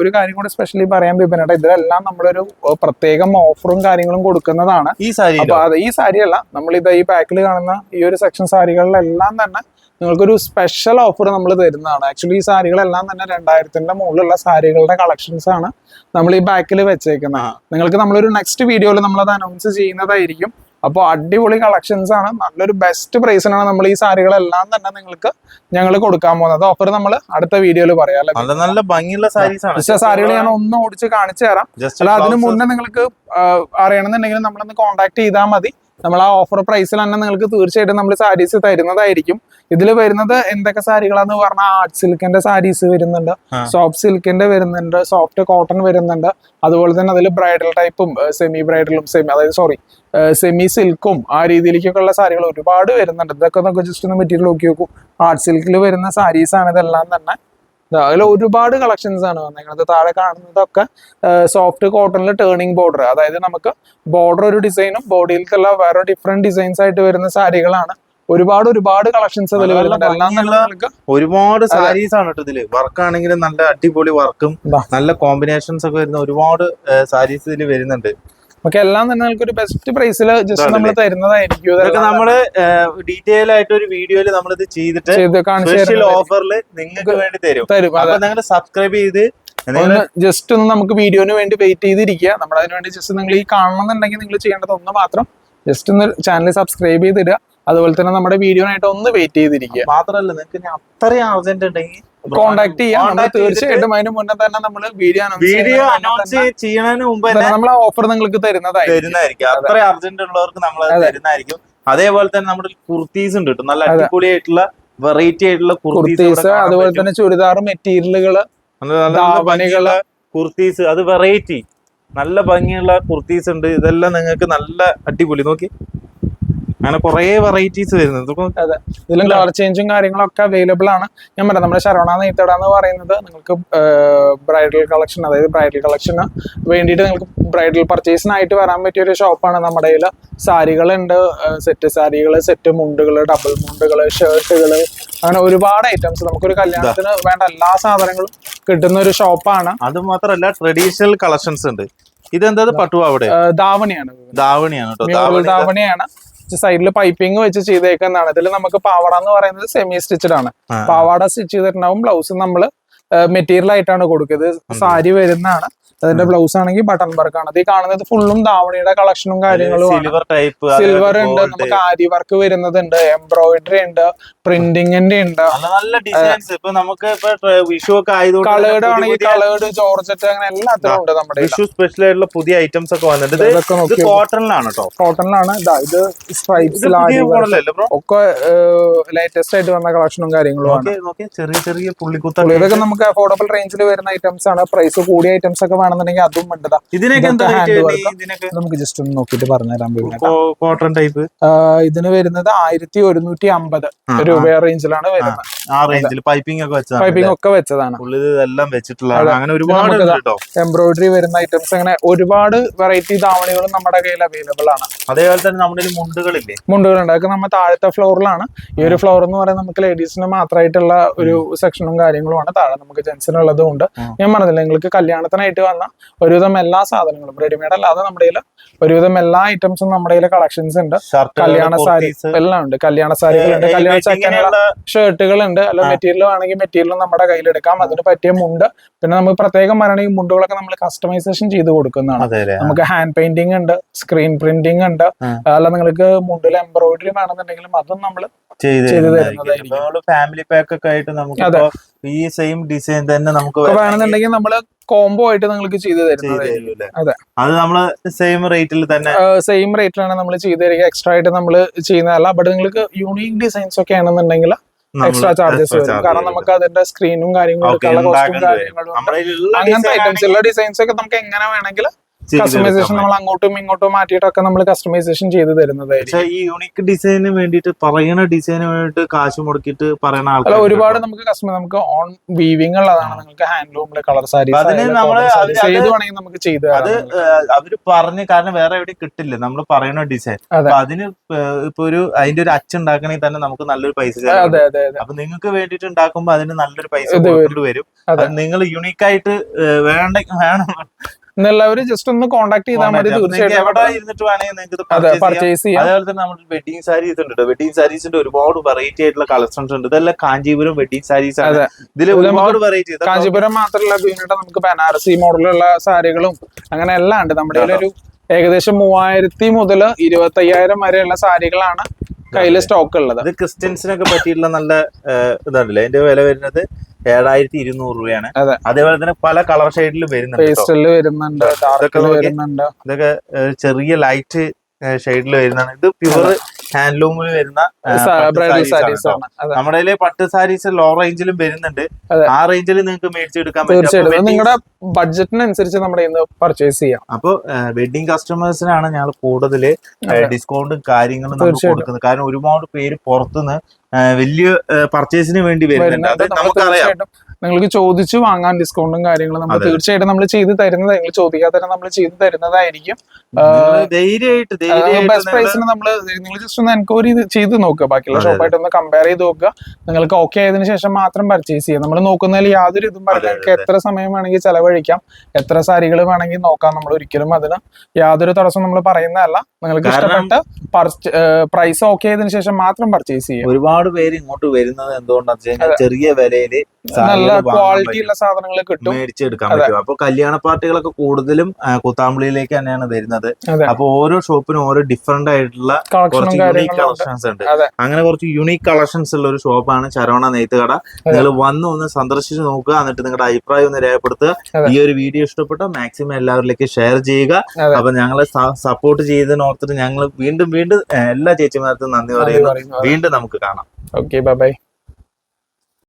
ഒരു കാര്യം കൂടെ സ്പെഷ്യലി പറയാൻ ബിബിനേട്ടാ ഇതിലെല്ലാം നമ്മളൊരു പ്രത്യേകം ഓഫറും കാര്യങ്ങളും കൊടുക്കുന്നതാണ്. ഈ സാരി അപ്പൊ അത് ഈ സാരി അല്ല നമ്മൾ ഇത് ഈ പാക്കിൽ കാണുന്ന ഈ ഒരു സെക്ഷൻ സാരികളിലെല്ലാം തന്നെ നിങ്ങൾക്കൊരു സ്പെഷ്യൽ ഓഫർ നമ്മൾ തരുന്നതാണ്. ആക്ച്വലി ഈ സാരികളെല്ലാം തന്നെ രണ്ടായിരത്തിന്റെ മുകളിലുള്ള സാരികളുടെ കളക്ഷൻസ് ആണ് നമ്മൾ ഈ ബാക്കിൽ വെച്ചേക്കുന്നത്. നിങ്ങൾക്ക് നമ്മളൊരു നെക്സ്റ്റ് വീഡിയോയിൽ നമ്മളത് അനൗൺസ് ചെയ്യുന്നതായിരിക്കും. അപ്പോൾ അടിപൊളി കളക്ഷൻസ് ആണ്. നല്ലൊരു ബെസ്റ്റ് പ്രൈസിനാണ് നമ്മൾ ഈ സാരികളെല്ലാം തന്നെ നിങ്ങൾക്ക് ഞങ്ങൾ കൊടുക്കാൻ പോകുന്നത്. ഓഫർ നമ്മൾ അടുത്ത വീഡിയോയിൽ പറയാം നല്ല നല്ല ഭംഗിയുള്ള സാരീസ് ആണ്. സാരികൾ ഞാൻ ഒന്ന് ഓടിച്ച് കാണിച്ചു തരാം. അല്ല അതിന് മുന്നേ നിങ്ങൾക്ക് അറിയണമെന്നുണ്ടെങ്കിൽ നമ്മളൊന്ന് കോൺടാക്ട് ചെയ്താൽ മതി. നമ്മൾ ആ ഓഫർ പ്രൈസിൽ തന്നെ നിങ്ങൾക്ക് തീർച്ചയായിട്ടും നമ്മൾ സാരീസ് തരുന്നതായിരിക്കും. ഇതിൽ വരുന്നത് എന്തൊക്കെ സാരികളാന്ന് പറഞ്ഞാൽ ആർട്ട് സിൽക്കിന്റെ സാരീസ് വരുന്നുണ്ട്. സോഫ്റ്റ് സിൽക്കിന്റെ വരുന്നുണ്ട് സോഫ്റ്റ് കോട്ടൺ വരുന്നുണ്ട്. അതുപോലെ തന്നെ അതിൽ ബ്രൈഡൽ ടൈപ്പും സെമി ബ്രൈഡലും സെമി അതായത് സോറി സെമി സിൽക്കും ആ രീതിയിലേക്കൊക്കെയുള്ള സാരികൾ ഒരുപാട് വരുന്നുണ്ട്. ഇതൊക്കെ നമുക്ക് ജസ്റ്റ് ഒന്ന് മെറ്റീരിയൽ നോക്കി നോക്കൂ. ആർട്ട് സിൽക്കിൽ വരുന്ന സാരീസ് ആണ് ഇതെല്ലാം തന്നെ. അതിൽ ഒരുപാട് കളക്ഷൻസ് ആണ് വന്നേക്കുന്നത് താഴെ കാണുന്നതൊക്കെ സോഫ്റ്റ് കോട്ടണിൽ ടേണിംഗ് ബോർഡർ അതായത് നമുക്ക് ബോർഡർ ഒരു ഡിസൈനും ബോഡിയിലേക്കുള്ള വേറെ ഡിഫറെന്റ് ഡിസൈൻസ് ആയിട്ട് വരുന്ന സാരികളാണ്. ഒരുപാട് ഒരുപാട് കളക്ഷൻസ് അതിൽ വരുന്നുണ്ട്. എല്ലാം തന്നെ ഒരുപാട് സാരീസ് ആണ് കേട്ടോ ഇതിൽ. വർക്ക് ആണെങ്കിലും നല്ല അടിപൊളി വർക്കും നല്ല കോമ്പിനേഷൻസ് ഒക്കെ വരുന്ന ഒരുപാട് സാരീസ് ഇതിൽ വരുന്നുണ്ട്. നമുക്ക് എല്ലാം തന്നെ നിങ്ങൾക്ക് ഒരു ബെസ്റ്റ് പ്രൈസിൽ ജസ്റ്റ് നമ്മൾ തരുന്നതായിരിക്കും. ഇതൊക്കെ നമ്മൾ ഡീറ്റെയിൽ ആയിട്ട് ഒരു വീഡിയോയിൽ ഇത് ചെയ്തിട്ട് ഓഫറിൽ നിങ്ങൾക്ക് വേണ്ടി തരും. തരും അപ്പൊ നിങ്ങൾ സബ്സ്ക്രൈബ് ചെയ്ത് ഒന്ന് ജസ്റ്റ് ഒന്ന് നമുക്ക് വീഡിയോന് വേണ്ടി വെയിറ്റ് ചെയ്തിരിക്കുക. നമ്മൾ അതിന് വേണ്ടി ജസ്റ്റ് നിങ്ങൾ ഈ കാണണമെന്നുണ്ടെങ്കിൽ നിങ്ങൾ ചെയ്യേണ്ടത് ഒന്ന് മാത്രം ജസ്റ്റ് ഒന്ന് ചാനൽ സബ്സ്ക്രൈബ് ചെയ്തിടുക. അതുപോലെ തന്നെ നമ്മുടെ വീഡിയോനായിട്ട് ഒന്ന് വെയിറ്റ് ചെയ്തിരിക്കുക. മാത്രമല്ല നിങ്ങൾക്ക് അത്രയും അർജന്റ് ഉണ്ടെങ്കിൽ കോൺടാക്ട് ചെയ്യാം. തീർച്ചയായിട്ടും അതിന് മുന്നേ തന്നെ നമ്മൾ വീഡിയോ വീഡിയോ അനൗൺസ് ചെയ്യണതിന് മുമ്പ് നമ്മൾ ഓഫർ നിങ്ങൾക്ക് തരുന്നതായിരിക്കും. തരുന്നതായിരിക്കും. അത്ര അർജന്റ് ഉള്ളവർക്ക് നമ്മൾ തരുന്നതായിരിക്കും. അതേപോലെ തന്നെ നമ്മുടെ കുർത്തീസ് ഉണ്ട് കേട്ടോ നല്ല അടിപൊളി ആയിട്ടുള്ള വെറൈറ്റി ആയിട്ടുള്ള കുർത്തീസ് അതുപോലെ തന്നെ ചുരിദാർ മെറ്റീരിയലുകൾ ധാവണികൾ. കുർത്തീസ്. അത് വെറൈറ്റി നല്ല ഭംഗിയുള്ള കുർത്തീസ് ഉണ്ട്. ഇതെല്ലാം നിങ്ങൾക്ക് നല്ല അടിപൊളി. നോക്കി. അങ്ങനെ കുറേ വെറൈറ്റീസ് വരുന്നത് അതെ. ഇതിലും കളർ ചേഞ്ചും കാര്യങ്ങളൊക്കെ അവൈലബിൾ ആണ്. ഞാൻ പറയാം നമ്മുടെ ശരവണ നെയ്ത്തട എന്ന് പറയുന്നത് നിങ്ങൾക്ക് ബ്രൈഡൽ കളക്ഷൻ അതായത് ബ്രൈഡൽ കളക്ഷന് വേണ്ടിയിട്ട് നിങ്ങൾക്ക് ബ്രൈഡൽ പർച്ചേസിനായിട്ട് വരാൻ പറ്റിയ ഒരു ഷോപ്പാണ് നമ്മുടെ കയ്യിൽ സാരികളുണ്ട് സെറ്റ് സാരികൾ സെറ്റ് മുണ്ടുകൾ ഡബിൾ മുണ്ടുകൾ ഷർട്ടുകൾ അങ്ങനെ ഒരുപാട് ഐറ്റംസ് നമുക്കൊരു കല്യാണത്തിന് വേണ്ട എല്ലാ സാധനങ്ങളും കിട്ടുന്ന ഒരു ഷോപ്പാണ് അത് മാത്രമല്ല ട്രഡീഷണൽ കളക്ഷൻസ് ഉണ്ട്. ഇതെന്താ പട്ടു അവിടെ? ധാവണിയാണ് ധാവണിയാണ് കേട്ടോ ധാവണിയാണ് സൈഡിൽ പൈപ്പിംഗ് വെച്ച് ചെയ്തേക്കുന്നതാണ്. ഇതിൽ നമുക്ക് പാവാട എന്ന് പറയുന്നത് സെമി സ്റ്റിച്ചഡ് ആണ് പാവാട സ്റ്റിച്ച് ചെയ്തിട്ടുണ്ടാവും ബ്ലൗസ് നമ്മൾ മെറ്റീരിയൽ ആയിട്ടാണ് കൊടുക്കുന്നത്. സാരി വരുന്നതാണ്. അതിന്റെ ബ്ലൗസ് ആണെങ്കിൽ ബട്ടൺ വർക്ക് ആണ്. അത് ഈ കാണുന്നത് ഫുള്ളും ധാവണിയുടെ കളക്ഷനും കാര്യങ്ങളും സിൽവർ ടൈപ്പ് സിൽവർ ഉണ്ട് നമുക്ക് ആരി വർക്ക് വരുന്നതുണ്ട് എംബ്രോയിഡറി ഉണ്ട് പ്രിന്റിങ്ങിന്റെ ഉണ്ട്. നല്ല ഡിസൈൻസ് ഇപ്പൊ നമുക്ക് ഇപ്പൊ ട്ര- വിഷു ഒക്കെ ആയതുകൊണ്ട് കളേർഡ് ആണെങ്കിൽ കളേഡ് ജോർജറ്റ് അങ്ങനെ എല്ലാത്തിലും ഉണ്ട് നമ്മുടെ. വിഷു സ്പെഷ്യൽ ആയിട്ടുള്ള പുതിയ ഐറ്റംസ് ഒക്കെ വന്നിട്ടുണ്ട്. ഇത് ഇത് കോട്ടണിലാണ് കേട്ടോ കോട്ടണിലാണ് ഇതാ ഇത് സ്ട്രൈപ്സ് ഒക്കെ ലേറ്റസ്റ്റ് ആയിട്ട് വന്ന കളക്ഷനും കാര്യങ്ങളും ചെറിയ ചെറിയ പുള്ളിക്കുത്ത ഇതൊക്കെ നമുക്ക് അഫോർഡബിൾ റേഞ്ചിൽ വരുന്ന ഐറ്റംസ് ആണ്. പ്രൈസ് കൂടിയ ഐറ്റംസ് ഒക്കെ വേണമെന്നുണ്ടെങ്കിൽ അതും വേണ്ടതാ. ഇതിനൊക്കെ നമുക്ക് ജസ്റ്റ് ഒന്ന് നോക്കിയിട്ട് പറഞ്ഞുതരാൻ കോട്ടൺ ടൈപ്പ് ഇതിന് വരുന്നത് ആയിരത്തി ഒരുന്നൂറ്റി അമ്പത് രൂപ റേഞ്ചിലാണ് വരുന്നത്. പൈപ്പിംഗ് ഒക്കെ വെച്ചതാണ് പൈപ്പിംഗ് ഒക്കെ വെച്ചതാണ്. ഇതെല്ലാം വെച്ചിട്ടുള്ളതാണ് അങ്ങനെ ഒരുപാട് എംബ്രോയിഡറി വരുന്ന ഐറ്റംസ് അങ്ങനെ ഒരുപാട് വെറൈറ്റി ധാവണികളും നമ്മുടെ കയ്യിൽ അവൈലബിൾ ആണ്. അതേപോലെ തന്നെ നമ്മുടെ മുണ്ടുകളില്ലേ? മുണ്ടുകളുണ്ട്. അതൊക്കെ നമ്മൾ താഴത്തെ ഫ്ലോറിലാണ്. ഈ ഒരു ഫ്ലോർ എന്ന് പറയുന്നത് നമുക്ക് ലേഡീസിന് മാത്രമായിട്ടുള്ള ഒരു സെക്ഷനും കാര്യങ്ങളും ആണ് താഴെ നമുക്ക് ജെൻസിനുള്ളതും ഉണ്ട്. ഞാൻ പറഞ്ഞില്ല നിങ്ങൾക്ക് കല്യാണത്തിനായിട്ട് വന്ന ഒരുവിധം എല്ലാ സാധനങ്ങളും. റെഡിമെയ്ഡ് അല്ലാതെ നമ്മുടെ കയ്യിൽ ഒരുവിധം എല്ലാ ഐറ്റംസും നമ്മുടെ കയ്യിൽ കളക്ഷൻസ് ഉണ്ട്. കല്യാണ സാരി എല്ലാം ഉണ്ട്. കല്യാണ സാരികളുണ്ട് കല്യാണ ചക്കനുള്ള ഷർട്ടുകളുണ്ട് അല്ല മെറ്റീരിയൽ ആണെങ്കിൽ മെറ്റീരിയൽ നമ്മുടെ കയ്യിൽ എടുക്കാം. അതിന് പറ്റിയ മുണ്ട്. പിന്നെ നമുക്ക് പ്രത്യേകം പറയണമെങ്കിൽ മുണ്ടുകളൊക്കെ നമ്മൾ കസ്റ്റമൈസേഷൻ ചെയ്ത് കൊടുക്കുന്നതാണ്. നമുക്ക് ഹാൻഡ് പെയിന്റിംഗ് ഉണ്ട് സ്ക്രീൻ പ്രിന്റിംഗ് ഉണ്ട്. അല്ല നിങ്ങൾക്ക് മുണ്ടിൽ എംബ്രോയിഡറി വേണമെന്നുണ്ടെങ്കിലും അതും നമ്മൾ ചെയ്ത് തരുന്നതായിരിക്കും. ഫാമിലി പാക്ക് ഒക്കെ ആയിട്ട് നമുക്ക് ഈ സെയിം ഡിസൈൻ തന്നെ നമുക്ക് വേണമെന്നുണ്ടെങ്കിൽ നമ്മൾ കോംബോ ആയിട്ട് നിങ്ങൾക്ക് ചെയ്തു തരും? അതെ. അത് നമ്മൾ സെയിം റേറ്റിൽ തന്നെ സെയിം റേറ്റിലാണ് നമ്മൾ ചെയ്തു തരിക. എക്സ്ട്രാ ആയിട്ട് നമ്മൾ ചെയ്യുന്നതല്ല ബട്ട് നിങ്ങൾക്ക് യൂണീക് ഡിസൈൻസ് ഒക്കെ ആണെന്നുണ്ടെങ്കിൽ എക്സ്ട്രാ ചാർജസ് വരും. കാരണം നമുക്ക് അതിന്റെ സ്ക്രീനും കാര്യങ്ങളും അങ്ങനത്തെ ഐറ്റംസ് ഉള്ള ഡിസൈൻസ് ഒക്കെ നമുക്ക് എങ്ങനെ വേണമെങ്കിൽ ചെയ്ത് കസ്റ്റമൈസേഷൻ നമ്മൾ അങ്ങോട്ടും ഇങ്ങോട്ടും മാറ്റിയിട്ടൊക്കെ നമ്മൾ കസ്റ്റമൈസേഷൻ ചെയ്ത് തരുന്നത് ഈ യൂണിക് ഡിസൈനിന് വേണ്ടിയിട്ട് പറയുന്ന ഡിസൈന് വേണ്ടിയിട്ട് കാശ് മുടക്കിയിട്ട് പറയുന്ന ആൾക്കാർ ഒരുപാട് നമുക്ക് കസ്റ്റമർ നമുക്ക് ഓൺ വീവിംഗ് ഉള്ളതാണ്. നിങ്ങൾക്ക് ഹാൻഡ്ലൂമിലെ കളർ സാരി ചെയ്ത് വേണമെങ്കിൽ നമുക്ക് ചെയ്ത് അത് അവർ പറഞ്ഞ് കാരണം വേറെ എവിടെ കിട്ടില്ല. നമ്മൾ പറയുന്ന ഡിസൈൻ. അപ്പൊ അതിന് ഇപ്പൊ ഒരു അതിന്റെ ഒരു അച്ചുണ്ടാക്കണമെങ്കിൽ തന്നെ നമുക്ക് നല്ലൊരു പൈസ അപ്പൊ നിങ്ങൾക്ക് വേണ്ടിട്ട് ഉണ്ടാക്കുമ്പോ അതിന് നല്ലൊരു പൈസ വരും. നിങ്ങൾ യുണീക്കായിട്ട് വേണ്ട വേണം. എന്നുള്ളവര് ജസ്റ്റ് ഒന്ന് കോൺടാക്ട് ചെയ്താൽ മതി തീർച്ചയായിട്ടും. അതെ പർച്ചേസ് ചെയ്യാം. പർച്ചേസ് അതേപോലെ തന്നെ നമ്മുടെ വെഡിങ് സാരീസ് ഉണ്ട് വെഡിങ് സാരീസിന്റെ ഒരുപാട് വെറൈറ്റി ആയിട്ടുള്ള കളക്ഷൻസ് ഉണ്ട്. ഇതെല്ലാം കാഞ്ചീപുരം വെഡിങ് സാരീസ് ആണ്. ഇതിൽ ഒരുപാട് വെറൈറ്റി കാഞ്ചീപുരം മാത്രമല്ല പിന്നീട് നമുക്ക് ബനാറസി മോഡലുള്ള സാരികളും അങ്ങനെ എല്ലാം ഉണ്ട്. നമ്മുടെ ഒരു ഏകദേശം മൂവായിരത്തി മുതൽ ഇരുപത്തി അയ്യായിരം വരെയുള്ള സാരികളാണ് കയ്യിൽ സ്റ്റോക്ക് ഉള്ളത്. ഇത് ക്രിസ്ത്യൻസിനൊക്കെ പറ്റിയിട്ടുള്ള നല്ല ഇതാണല്ലേ ഇതുണ്ടല്ലേ? അതിന്റെ വില വരുന്നത് ഏഴായിരത്തി ഇരുന്നൂറ് രൂപയാണ് അതേപോലെ തന്നെ പല കളർ ഷെയ്ഡിലും വരുന്നുണ്ട്. വരുന്നുണ്ട്. ഇതൊക്കെ ചെറിയ ലൈറ്റ് ഷെയ്ഡിൽ വരുന്നതാണ്. ഇത് പ്യുവർ ഹാൻഡ്ലൂമിൽ വരുന്ന നമ്മുടെ പട്ട് സാരീസ് ലോ റേഞ്ചിലും വരുന്നുണ്ട്. ആ റേഞ്ചിൽ നിങ്ങൾക്ക് മേടിച്ചെടുക്കാൻ പറ്റും. നിങ്ങളുടെ ബഡ്ജറ്റിനനുസരിച്ച് നമ്മുടെ ഇന്ന് പർച്ചേസ് ചെയ്യാം. അപ്പൊ വെഡിങ് കസ്റ്റമേഴ്സിനാണ് ഞങ്ങൾ കൂടുതൽ. ഡിസ്കൗണ്ടും കാര്യങ്ങളും കൊടുക്കുന്നത്. കാരണം ഒരുപാട് പേര് പുറത്തുനിന്ന് വലിയ പർച്ചേസിന് വേണ്ടി വരുന്നുണ്ട്. അത് നമുക്കറിയാം. നിങ്ങൾക്ക് ചോദിച്ചു വാങ്ങാൻ ഡിസ്കൗണ്ടും കാര്യങ്ങളും നമ്മൾ തീർച്ചയായിട്ടും നമ്മൾ ചെയ്ത് തരുന്നത്. നിങ്ങൾ ചോദിക്കാതെ നമ്മൾ ചെയ്ത് തരുന്നതായിരിക്കും. ബെസ്റ്റ് പ്രൈസിന് നമ്മൾ നിങ്ങൾ ജസ്റ്റ് ഒന്ന് എൻക്വയറി ചെയ്ത് നോക്കുക. ബാക്കിയുള്ള ഷോപ്പായിട്ട് ഒന്ന് കമ്പയർ ചെയ്ത് നോക്കുക. നിങ്ങൾക്ക് ഓക്കെ ആയതിനു ശേഷം മാത്രം പർച്ചേസ് ചെയ്യാം. നമ്മൾ നോക്കുന്നതിൽ യാതൊരു ഇതും പറഞ്ഞാൽ നിങ്ങൾക്ക് എത്ര സമയം വേണമെങ്കിൽ ചെലവഴിക്കാം. എത്ര സാരികൾ വേണമെങ്കിൽ നോക്കാം. നമ്മൾ ഒരിക്കലും അതിന് യാതൊരു തടസ്സം നമ്മൾ പറയുന്നതല്ല. നിങ്ങൾക്ക് ഇഷ്ടപ്പെട്ട പ്രൈസ് ഓക്കെ ആയതിനു ശേഷം മാത്രം പർച്ചേസ് ചെയ്യാം. ഒരുപാട് പേര് ഇങ്ങോട്ട് വരുന്നത് എന്തുകൊണ്ടാണ് വെച്ച് കഴിഞ്ഞാൽ ചെറിയ വിലയിൽ നല്ല ക്വാളിറ്റി ഉള്ള സാധനങ്ങൾ കിട്ടും. മേടിച്ചെടുക്കാൻ പറ്റും. അപ്പൊ കല്യാണ പാർട്ടികളൊക്കെ കൂടുതലും കുത്താമ്പിളിയിലേക്ക് തന്നെയാണ് വരുന്നത്. അപ്പൊ ഓരോ ഷോപ്പിനും ഓരോ ഡിഫറെന്റ് ആയിട്ടുള്ള കുറച്ച് യുണീക് കളക്ഷൻസ് ഉണ്ട്. അങ്ങനെ കുറച്ച് യുണീക് കളക്ഷൻസ് ഉള്ള ഒരു ഷോപ്പാണ് ചരവണ നെയ്ത്തുകട. നിങ്ങൾ വന്ന് ഒന്ന് സന്ദർശിച്ച് നോക്കുക. എന്നിട്ട് നിങ്ങളുടെ അഭിപ്രായം ഒന്ന് രേഖപ്പെടുത്തുക. ഈ ഒരു വീഡിയോ ഇഷ്ടപ്പെട്ട മാക്സിമം എല്ലാവരിലേക്ക് ഷെയർ ചെയ്യുക. അപ്പൊ ഞങ്ങളെ സപ്പോർട്ട് ചെയ്തതിന് ഓർത്തിട്ട് ഞങ്ങൾ വീണ്ടും വീണ്ടും എല്ലാ ചേച്ചിമാർക്കും നന്ദി പറയുന്നു. പറയുന്നു. വീണ്ടും നമുക്ക് കാണാം. Okay bye bye